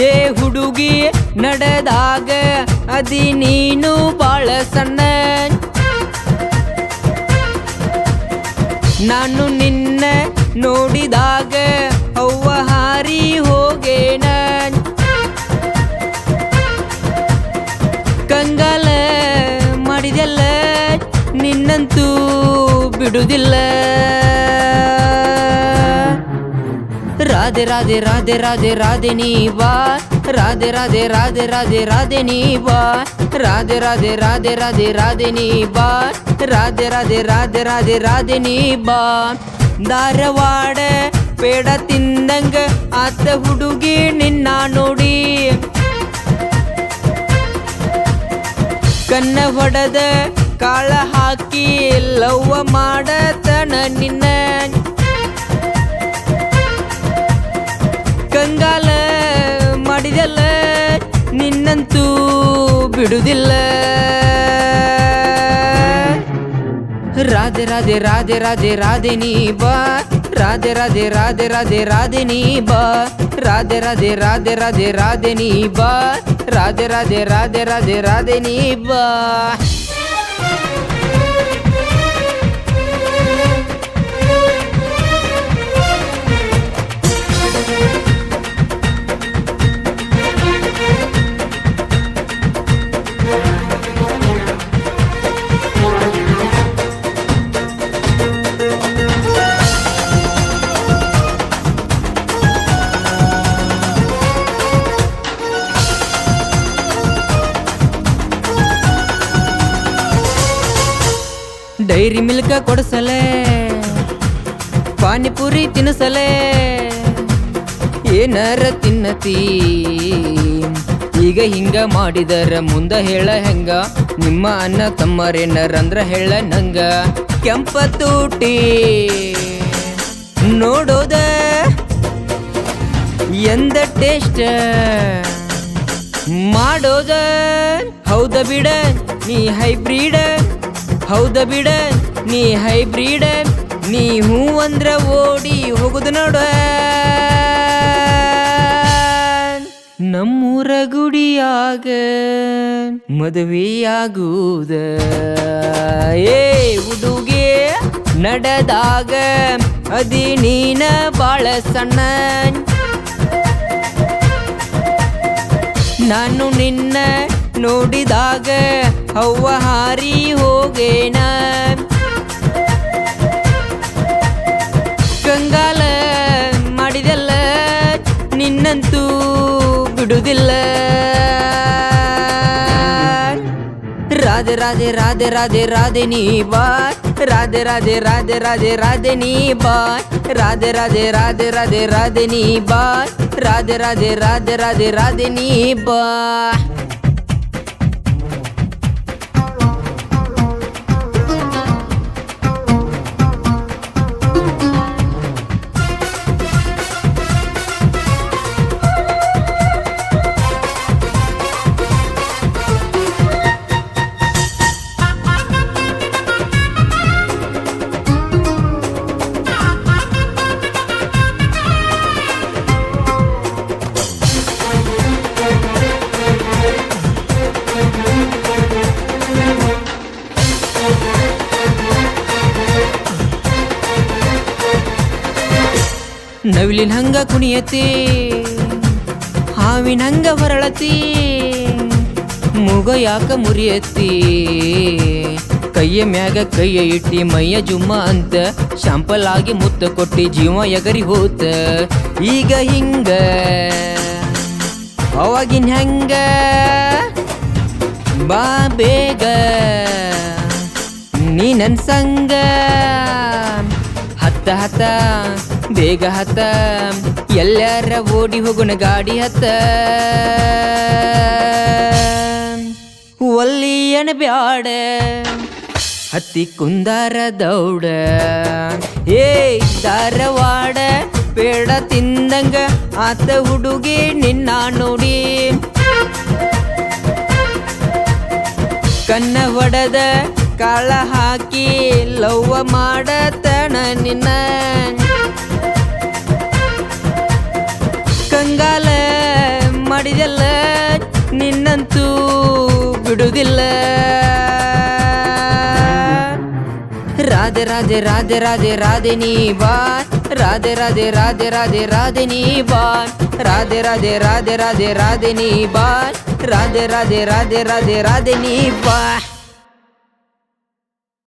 ಏ ಹುಡುಗಿ ನಡೆದಾಗ ಅದಿ ನೀನು ಬಾಳ ಸಣ್ಣ. ನಾನು ನಿನ್ನ ನೋಡಿದಾಗ ಅವ್ವ ಹಾರಿ ಹೋಗೇನ. ಕಂಗಾಲ ಮಾಡಿದೆಲ್ಲ ನಿನ್ನಂತೂ ಬಿಡುವುದಿಲ್ಲ ರಾಧೆ ರಾಧೆ ರಾಧೆ ರಾಧೆ ರಾಧೆ ನೀ ಬಾ ರಾಧೆ ರಾಧೆ ರಾಧೆ ರಾಧೆ ರಾಧೆ ನೀ ಬಾ ರಾಧೆ ರಾಧೆ ರಾಧೆ ರಾಧೆ ರಾಧೆ ನೀ ಬಾ ರಾಧೆ ರಾಧೆ ರಾಧೆ ರಾಧೆ ರಾಧೆ ನೀ ಬಾ ಧಾರವಾಡ ಪೇಡ ತಿಂದಂಗ ಆತ ಹುಡುಗಿ ನಿನ್ನ ನೋಡಿ ಕನ್ನ ಹೊಡೆದ ಕಾಳ ಹಾಕಿ ಬಿಡುವುದಿಲ್ಲ ರಾಧೆ ರಾಧೆ ರಾಧೆ ರಾಧೆ ರಾಧೆ ನೀ ಬಾ ರಾಧೆ ರಾಧೆ ರಾಧೆ ರಾಧೆ ರಾಧೆ ನೀ ಬಾ ರಾಧೆ ರಾಧೆ ರಾಧೆ ರಾಧೆ ರಾಧೆ ನೀ ಬಾ ರಾಧೆ ರಾಧೆ ರಾಧೆ ರಾಧೆ ರಾಧೆ ನೀ ಬಾ ಡೈರಿ ಮಿಲ್ಕ ಕೊಡಿಸಲೇ, ಪಾನಿಪುರಿ ತಿನ್ನಿಸಲೇ ಏನಾರ ತಿನ್ನತಿ? ಈಗ ಹಿಂಗ ಮಾಡಿದರ ಮುಂದ ಹೇಳ ಹೆಂಗ? ನಿಮ್ಮ ಅನ್ನ ತಮ್ಮರೇನರಂದ್ರ ಹೇಳ ನಂಗ. ಕೆಂಪ ತೂಟಿ ನೋಡೋದ ಎಂದ ಟೇಸ್ಟ್? ಮಾಡೋದ? ಹೌದ ಬಿಡ, ನೀ ಹೈಬ್ರಿಡ್? ಹೌದ ಬಿಡ, ನೀ ಹೈಬ್ರಿಡ್, ನೀ ಹೂ ಅಂದ್ರ ಓಡಿ ಹೋಗುದು ನೋಡ. ನಮ್ಮೂರ ಗುಡಿಯಾಗ ಮದುವೆಯಾಗುವುದ ಏ ಉಡುಗೆ ನಡೆದಾಗ ಅದಿ ನೀನ ಬಾಳ ಸಣ್ಣ. ನಾನು ನಿನ್ನ ನೋಡಿದಾಗ ಅವ್ವ ಹಾರಿ ಹೋಗೇನ ಕಂಗಾಲ ಮಾಡಿದೆಲ್ಲ ನಿನ್ನಂತೂ ಬಿಡುವುದಿಲ್ಲ ರಾಧೆ ರಾಧೆ ರಾಧೆ ರಾಧೆ ರಾಧೆ ನೀ ಬಾ ರಾಧೆ ರಾಧೆ ರಾಧೆ ರಾಧೆ ರಾಧೆ ನೀ ಬಾ ರಾಧೆ ರಾಧೆ ರಾಧೆ ರಾಧೆ ರಾಧೆ ನೀ ಬಾ ರಾಧೆ ರಾಧೆ ರಾಧೆ ರಾಧೆ ರಾಧೆ ನೀ ಬಾ ನವಿಲಿನ ಹಂಗ ಕುಣಿಯತಿ ಹಾವಿನ ಹಂಗ ಹೊರಳತಿ ಮೂಗ ಯಾಕ ಮುರಿಯತಿ ಕೈಯ ಮ್ಯಾಗ ಕೈಯ ಇಟ್ಟಿ ಮೈಯ ಜುಮ್ಮ ಅಂತ ಶಾಂಪಲ್ ಆಗಿ ಮುತ್ತ ಕೊಟ್ಟಿ ಜೀವ ಎಗರಿ ಹೋತ. ಈಗ ಹಿಂಗ, ಅವಾಗಿನ ಹೆಂಗ? ಬಾ ಬೇಗ, ನೀ ನನ್ ಸಂಗ. ಹತ್ತ ಹತ್ತ. ಬೇಗ ಹತ್ತ. ಎಲ್ಲಾರ ಓಡಿ ಹೋಗೋಣ ಗಾಡಿ ಹತ್ತ. ಒಲ್ಲಿಯನ ಬ್ಯಾಡ ಹತ್ತಿ ಕುಂದಾರ ದೌಡ. ಏ ಧಾರವಾಡ ಬೇಡ ತಿಂದಂಗ ಆತ ಹುಡುಗಿ ನಿನ್ನ ನೋಡಿ. ಕನ್ನ ಒಡದ ಕಾಳ ಹಾಕಿ ಲವ್ವ ಮಾಡತನ ನಿನ್ನ. ಬಿಡುವುದಿಲ್ಲ ನಿನ್ನಂತೂ ಬಿಡುವುದಿಲ್ಲ ರಾಧೆ ರಾಧೆ ರಾಧೆ ರಾಧೆ ರಾಧೆ ನೀ ಬಾ ರಾಧೆ ರಾಧೆ ರಾಧೆ ರಾಧೆ ರಾಧೆ ನೀ ಬಾ ರಾಧೆ ರಾಧೆ ರಾಧೆ ರಾಧೆ ರಾಧೆ ನೀ ಬಾ ರಾಧೆ ರಾಧೆ ರಾಧೆ ರಾಧೆ ರಾಧೆ ನೀ ಬಾ